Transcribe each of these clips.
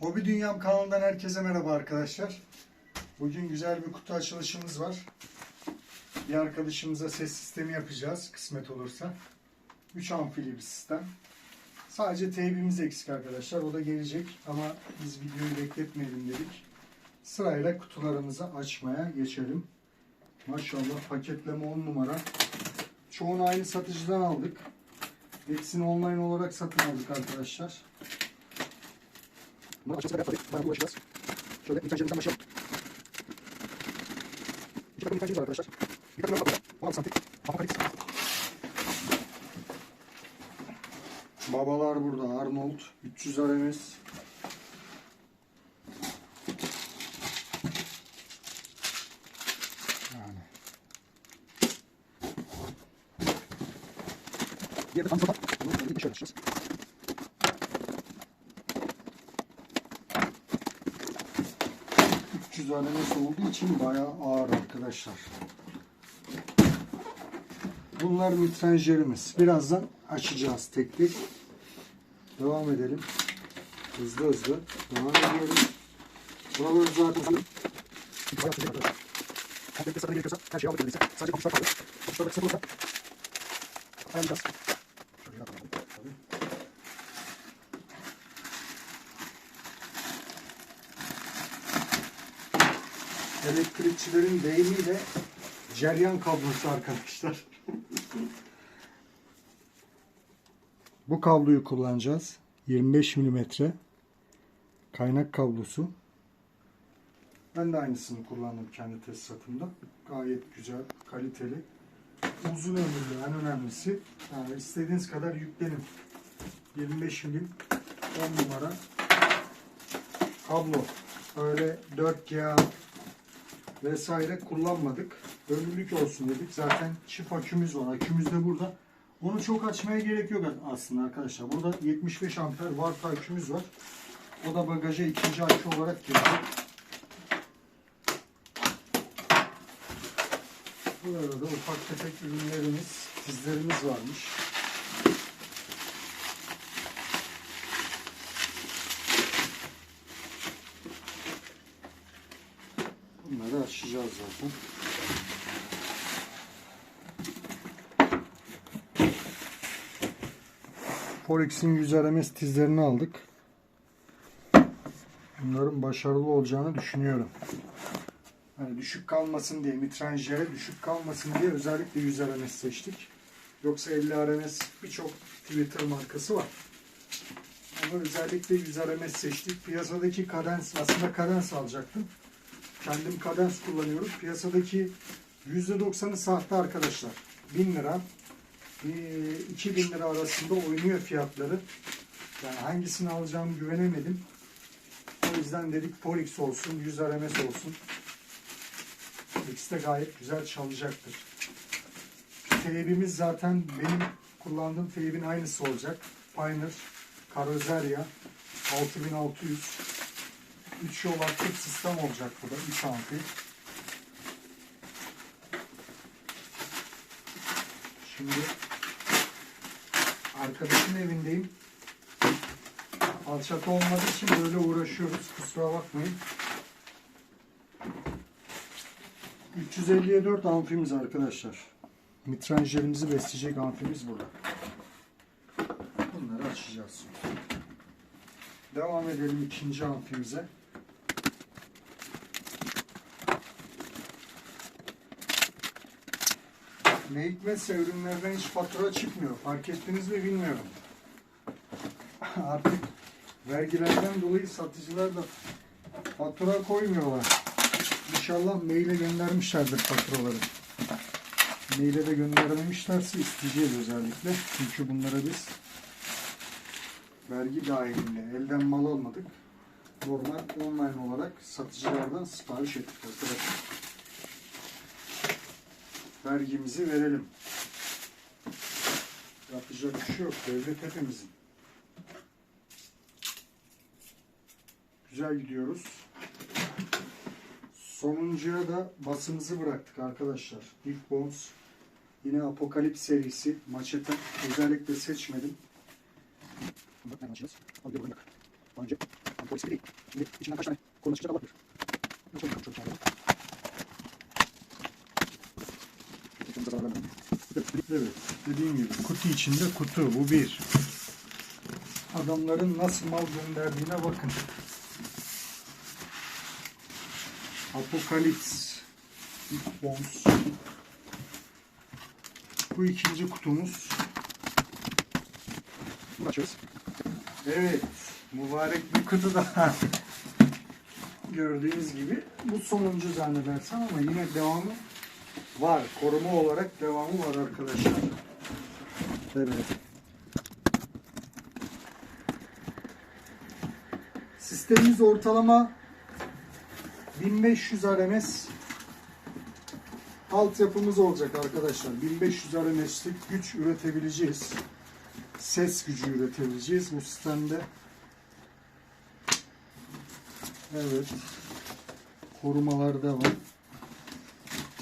Hobi Dünyam kanalından herkese merhaba arkadaşlar. Bugün güzel bir kutu açılışımız var. Bir arkadaşımıza ses sistemi yapacağız kısmet olursa. 3 amfili bir sistem. Sadece teybimiz eksik arkadaşlar. O da gelecek ama biz videoyu bekletmeyelim dedik. Sırayla kutularımızı açmaya geçelim. Maşallah paketleme 10 numara. Çoğunu aynı satıcıdan aldık. Hepsini online olarak satın aldık arkadaşlar. Bunu açmasına kadar tabii. Bayağı uğraşacağız. Şöyle miktarcımızdan başlayalım. İki takım miktarcımız var arkadaşlar. Bir takım yok 16 santim. Apokalips. Babalar burada. Arnold 300 RMS. Yani Diğeri de tam satan. Bunu böyle bir şöyle açacağız. ...300 RMS olduğu için bayağı ağır arkadaşlar. Bunlar mitrenjerimiz. Birazdan açacağız tek tek. Devam edelim. Hızlı hızlı. Devam ediyoruz. Buraları zaten neredeyse. Sadece. Şöyle yapalım. Elektrikçilerin deyimiyle ceryan kablosu arkadaşlar. Bu kabloyu kullanacağız. 25 mm kaynak kablosu. Ben de aynısını kullandım kendi tesisatımda. Gayet güzel, kaliteli. Uzun ömürlü en önemlisi. Yani istediğiniz kadar yüklenin. 25 milim 10 numara kablo. Öyle 4G vesaire kullanmadık. Ömürlük olsun dedik. Zaten çift akümüz var. Akümüz de burada. Onu çok açmaya gerek yok aslında arkadaşlar. Burada 75 amper varta akümüz var. O da bagaja ikinci akü olarak girecek. Burada da ufak tefek ürünlerimiz, tizlerimiz varmış. Bunları açacağız zaten. Forex'in 100 RMS tizlerini aldık. Bunların başarılı olacağını düşünüyorum. Hani düşük kalmasın diye, mitranjere düşük kalmasın diye özellikle 100 RMS seçtik. Yoksa 50 RMS birçok Twitter markası var. Ama özellikle 100 RMS seçtik. Piyasadaki kadens, aslında kadens alacaktım. Kendim kadens kullanıyorum. Piyasadaki %90'ı sahte arkadaşlar. 1000 lira, bir 2000 lira arasında oynuyor fiyatları. Yani hangisini alacağımı güvenemedim. O yüzden dedik Polix olsun, 100 RMS olsun. İkisi de gayet güzel çalacaktır. Teybimiz zaten benim kullandığım teybin aynısı olacak. Pioneer Carrozzeria 6600 3 yol aktif sistem olacak bu da 3 amfi. Şimdi arkadaşın evindeyim. Alçak olmadığı için böyle uğraşıyoruz. Kusura bakmayın. 354 amfimiz arkadaşlar. Mitranjerimizi besleyecek amfimiz burada. Bunları açacağız. Devam edelim ikinci amfimize. Ne hikmetse ürünlerden hiç fatura çıkmıyor. Fark ettiniz mi bilmiyorum. Artık vergilerden dolayı satıcılar da fatura koymuyorlar. İnşallah maile göndermişlerdir faturaları. Maile de göndermemişlerse isteyeceğiz özellikle. Çünkü bunlara biz vergi dahilinde elden mal almadık. Normal online olarak satıcılardan sipariş ettik arkadaşlar. Vergimizi verelim. Yapacak bir şey yok. Devlet hepimizin. Güzel gidiyoruz. Sonuncuya da basımızı bıraktık arkadaşlar. İlk Bones. Yine Apokalips serisi. Maçete özellikle seçmedim. Nereden açacağız? Al bir buradan. Daha önce yani polis gibi değil. Şimdi içinden kaç tane korna çıkacak Allah bilir. Yok şöyle şöyle Evet. Dediğim gibi kutu içinde kutu. Bu bir. Adamların nasıl mal gönderdiğine bakın. Apokalips. Bu ikinci kutumuz. Açıyoruz. Evet. Mübarek bir kutu daha. Gördüğünüz gibi bu sonuncu zannedersem ama yine devamı var. Koruma olarak devamı var arkadaşlar. Evet. Sistemimiz ortalama 1500 RMS altyapımız olacak arkadaşlar. 1500 RMS'lik güç üretebileceğiz. Ses gücü üretebileceğiz bu sistemde. Evet. Korumalar devam.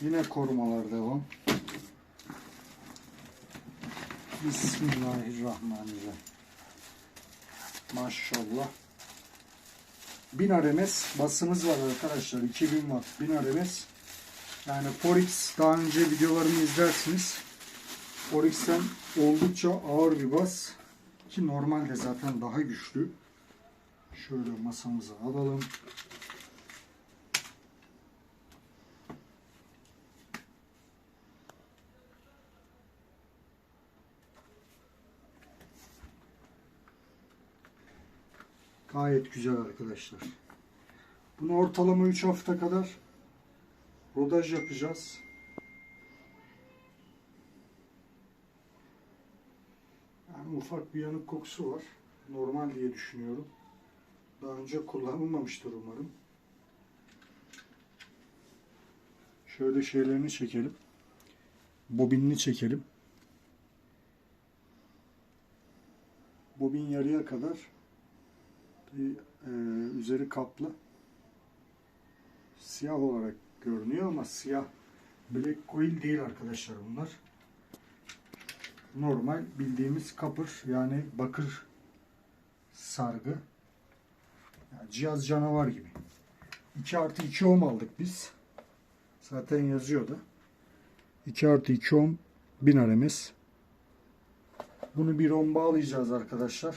Yine korumalar devam. Bismillahirrahmanirrahim. Maşallah. 1000 RMS basımız var arkadaşlar. 2000 watt 1000 RMS. Yani Forex daha önce videolarımı izlersiniz. Forex'ten oldukça ağır bir bas. Ki normalde zaten daha güçlü. Şöyle masamıza alalım. Gayet güzel arkadaşlar. Bunu ortalama 3 hafta kadar rodaj yapacağız. Yani ufak bir yanık kokusu var. Normal diye düşünüyorum. Daha önce kullanılmamıştır umarım. Şöyle şeylerini çekelim. Bobinini çekelim. Bobin yarıya kadar bir, e, üzeri kaplı siyah olarak görünüyor ama siyah black coil değil arkadaşlar bunlar. Normal bildiğimiz kapır yani bakır sargı. Yani cihaz canavar gibi. 2 artı 2 ohm aldık biz. Zaten yazıyordu. 2 artı 2 ohm 1000 RMS. Bunu bir ohm bağlayacağız arkadaşlar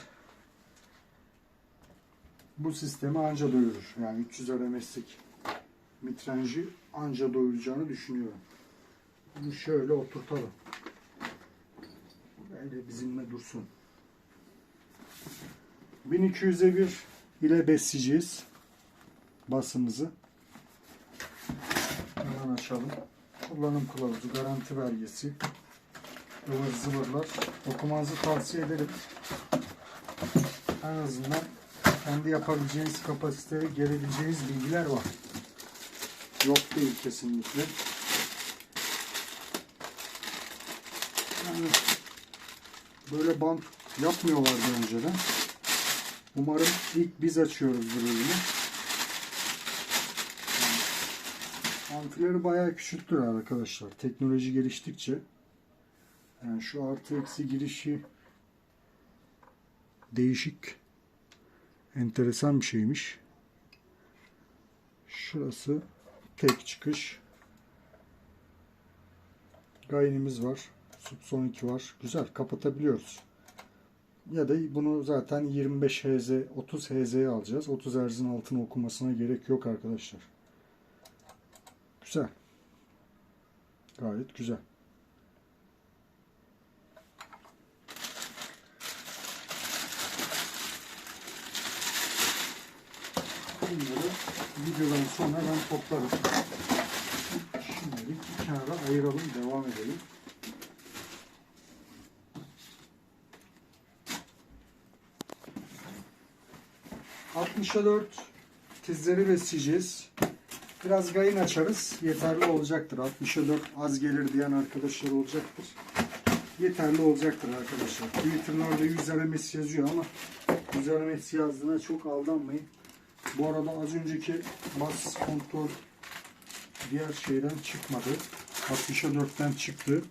bu sistemi anca doyurur. Yani 300 RMS'lik mitrenji anca doyuracağını düşünüyorum. Bunu şöyle oturtalım. Böyle bizimle dursun. 1200'e bir ile besleyeceğiz basımızı. Hemen açalım. Kullanım kılavuzu, garanti belgesi, ıvır zıvırlar. Okumanızı tavsiye ederim. En azından kendi yapabileceğiniz kapasiteye gelebileceğiniz bilgiler var. Yok değil kesinlikle. Yani böyle bant yapmıyorlardı önceden. Umarım ilk biz açıyoruz bu ürünü. Amfileri bayağı küçülttüler arkadaşlar. Teknoloji geliştikçe. Yani şu artı eksi girişi değişik enteresan bir şeymiş. Şurası tek çıkış. Gainimiz var. Subson 2 var. Güzel kapatabiliyoruz. Ya da bunu zaten 25 Hz, 30 Hz'ye alacağız. 30 Hz'in altına okumasına gerek yok arkadaşlar. Güzel. Gayet güzel. Bunları videodan sonra ben toplarım. Bir kenara ayıralım, devam edelim. Altmışa dört tizleri besleyeceğiz. Biraz gayın açarız. Yeterli olacaktır. 60'a 4 az gelir diyen arkadaşlar olacaktır. Yeterli olacaktır arkadaşlar. Twitter'larda 100 RMS yazıyor ama 100 RMS yazdığına çok aldanmayın. Bu arada az önceki bas kontrol diğer şeyden çıkmadı. 60'a 4'ten çıktı.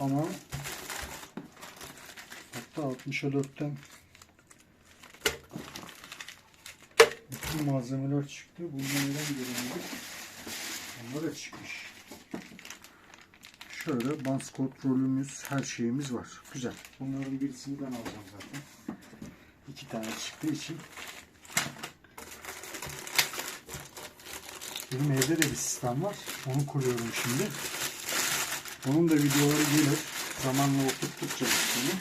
Ama hatta 60'a 4'ten bütün malzemeler çıktı. Bundan neden göremedik? Onlar da çıkmış. Şöyle bans kontrolümüz, her şeyimiz var. Güzel. Bunların birisini ben alacağım zaten. İki tane çıktığı için. Benim evde de bir sistem var. Onu kuruyorum şimdi. Onun da videoları gelir. Zamanla oturttukça sistemi.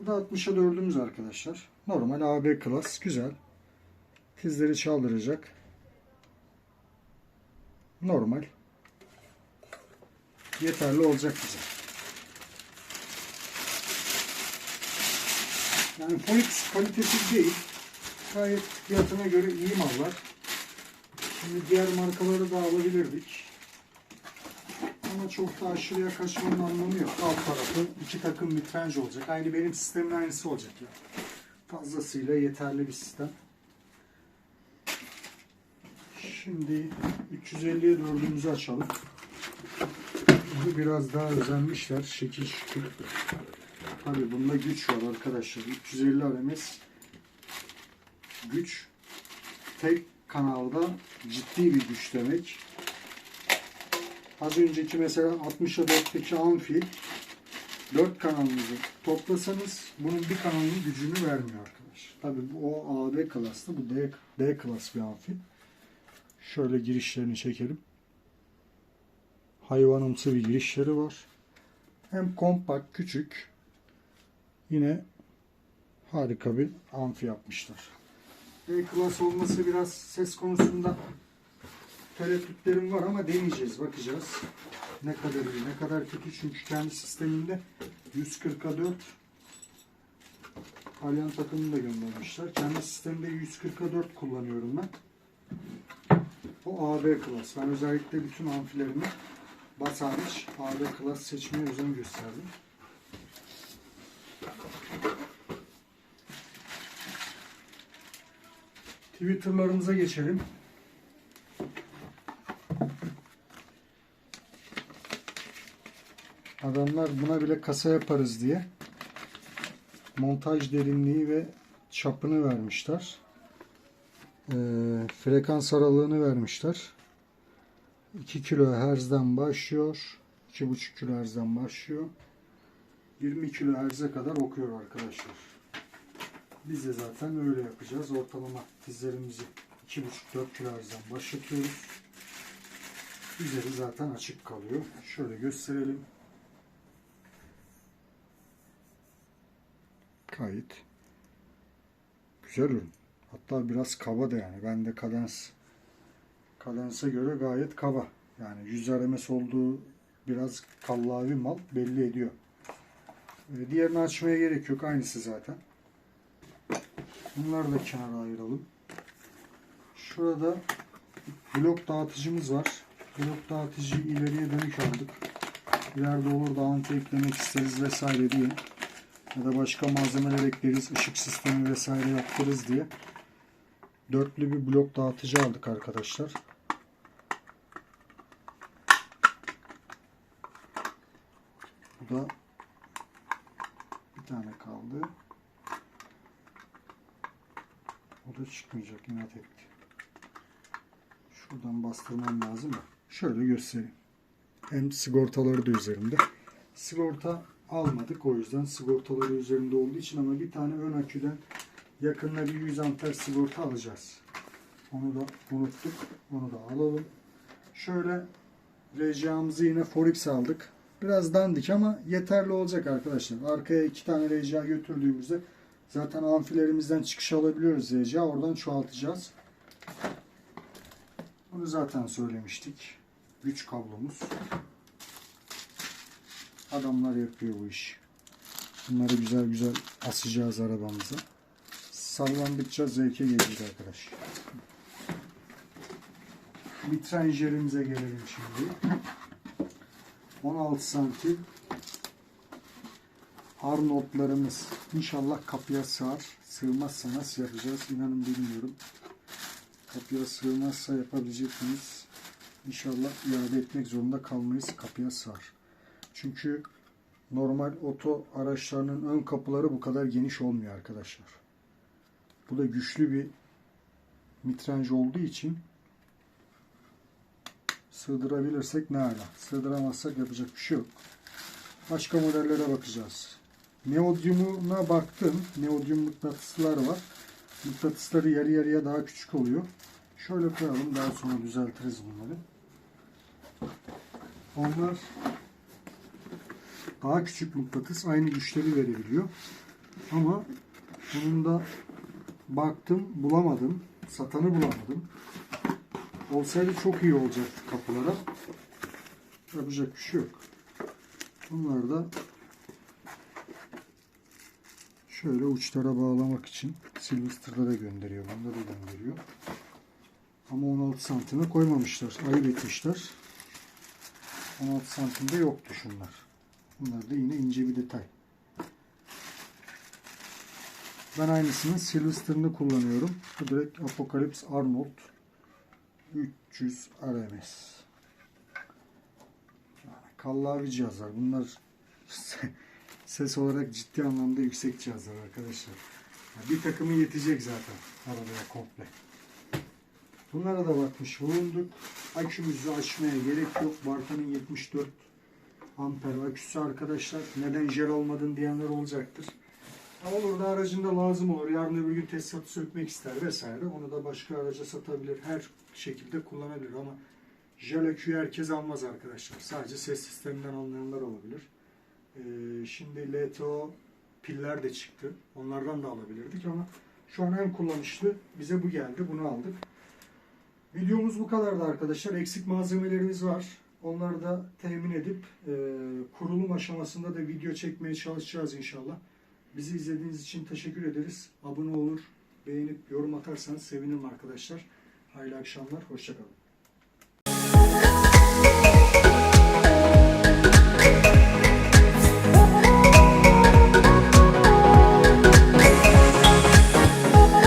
Bu da 60'a 4'ümüz arkadaşlar. Normal AB klas. Güzel. Tizleri çaldıracak. Normal. Yeterli olacak bize. Yani Philips kalitesiz değil. Gayet fiyatına göre iyi mallar. Şimdi diğer markaları da alabilirdik. Ama çok da aşırıya kaçmanın anlamı yok. Alt tarafı iki takım mitrenj olacak. Aynı benim sistemin aynısı olacak ya. Fazlasıyla yeterli bir sistem. Şimdi 350'ye dördümüzü açalım. Bunu biraz daha özenmişler. Şekil şükür. Tabii bunda güç var arkadaşlar. 350 RMS güç tek kanalda ciddi bir güç demek. Az önceki mesela 60'a 4'teki amfi 4 kanalınızı toplasanız bunun bir kanalının gücünü vermiyor arkadaşlar. Tabii bu o AB klaslı bu D, D klas bir amfi. Şöyle girişlerini çekelim. Hayvanımsı bir girişleri var. Hem kompakt, küçük. Yine harika bir amfi yapmışlar. D klas olması biraz ses konusunda tereddütlerim var ama deneyeceğiz, bakacağız. Ne kadar iyi, ne kadar kötü çünkü kendi sisteminde 140'a 4 Alyan takımını da göndermişler. Kendi sisteminde 140'a 4 kullanıyorum ben. O AB klas. Ben özellikle bütün amfilerimi bas hariç AB klas seçmeye özen gösterdim. Twitter'larımıza geçelim. Adamlar buna bile kasa yaparız diye montaj derinliği ve çapını vermişler. Ee, frekans aralığını vermişler. 2 kHz'den başlıyor. 2,5 kHz'den başlıyor. 20 kHz'e kadar okuyor arkadaşlar. Biz de zaten öyle yapacağız. Ortalama tizlerimizi 2,5-4 kHz'den başlatıyoruz. Üzeri zaten açık kalıyor. Şöyle gösterelim. Kayıt. Güzel ürün. Hatta biraz kaba da yani. Ben de kadans göre gayet kaba. Yani 100 RMS olduğu biraz kallavi mal belli ediyor. Ee, Diğerini açmaya gerek yok. Aynısı zaten. Bunları da kenara ayıralım. Şurada blok dağıtıcımız var. Blok dağıtıcıyı ileriye dönük aldık. İleride olur da anti eklemek isteriz vesaire diye. Ya da başka malzemeler ekleriz, ışık sistemi vesaire yaptırırız diye. Dörtlü bir blok dağıtıcı aldık arkadaşlar. Bu da bir tane kaldı. O da çıkmayacak inat etti. Şuradan bastırmam lazım da. Şöyle göstereyim. Hem sigortaları da üzerinde. Sigorta almadık o yüzden sigortaları üzerinde olduğu için ama bir tane ön aküden yakında bir 100 amper sigorta alacağız. Onu da unuttuk. Onu da alalım. Şöyle RCA'mızı yine Forex aldık. Biraz dandik ama yeterli olacak arkadaşlar. Arkaya iki tane RCA götürdüğümüzde zaten amfilerimizden çıkış alabiliyoruz RCA. Oradan çoğaltacağız. Bunu zaten söylemiştik. Güç kablomuz. Adamlar yapıyor bu işi. Bunları güzel güzel asacağız arabamıza. Sallandıkça zevke gelecek arkadaş. Mitrenjerimize gelelim şimdi. 16 santim Arnold'larımız inşallah kapıya sığar. Sığmazsa nasıl yapacağız inanın bilmiyorum. Kapıya sığmazsa yapabilecek miyiz? İnşallah iade etmek zorunda kalmayız. Kapıya sığar. Çünkü normal oto araçlarının ön kapıları bu kadar geniş olmuyor arkadaşlar. Bu da güçlü bir mitrenj olduğu için sığdırabilirsek ne ala. Sığdıramazsak yapacak bir şey yok. Başka modellere bakacağız. Neodyumuna baktım. Neodyum mıknatıslar var. Mıknatısları yarı yarıya daha küçük oluyor. Şöyle koyalım. Daha sonra düzeltiriz bunları. Onlar daha küçük mıknatıs aynı güçleri verebiliyor. Ama bunun da baktım bulamadım. Satanı bulamadım. Olsaydı çok iyi olacaktı kapılara. Yapacak bir şey yok. Bunlar da şöyle uçlara bağlamak için Silvester'da da gönderiyor. Bunda da gönderiyor. Ama 16 santime koymamışlar. Ayıp etmişler. 16 santimde yoktu şunlar. Bunlar da yine ince bir detay. Ben aynısının Silvester'ını kullanıyorum. Bu direkt Apocalypse Arnold 300 RMS. Kallavi cihazlar. Bunlar ses olarak ciddi anlamda yüksek cihazlar arkadaşlar. Bir takımı yetecek zaten arabaya komple. Bunlara da bakmış bulunduk. Akümüzü açmaya gerek yok. Barka'nın 74 amper aküsü arkadaşlar. Neden jel olmadın diyenler olacaktır. Olur da aracında lazım olur. Yarın öbür gün tesisatı sökmek ister vesaire. Onu da başka araca satabilir. Her şekilde kullanabilir ama jel aküyü herkes almaz arkadaşlar. Sadece ses sisteminden anlayanlar olabilir. Ee, şimdi LTO piller de çıktı. Onlardan da alabilirdik ama şu an en kullanışlı bize bu geldi. Bunu aldık. Videomuz bu kadardı arkadaşlar. Eksik malzemelerimiz var. Onları da temin edip e, kurulum aşamasında da video çekmeye çalışacağız inşallah. Bizi izlediğiniz için teşekkür ederiz. Abone olur, beğenip yorum atarsanız sevinirim arkadaşlar. Hayırlı akşamlar, hoşçakalın.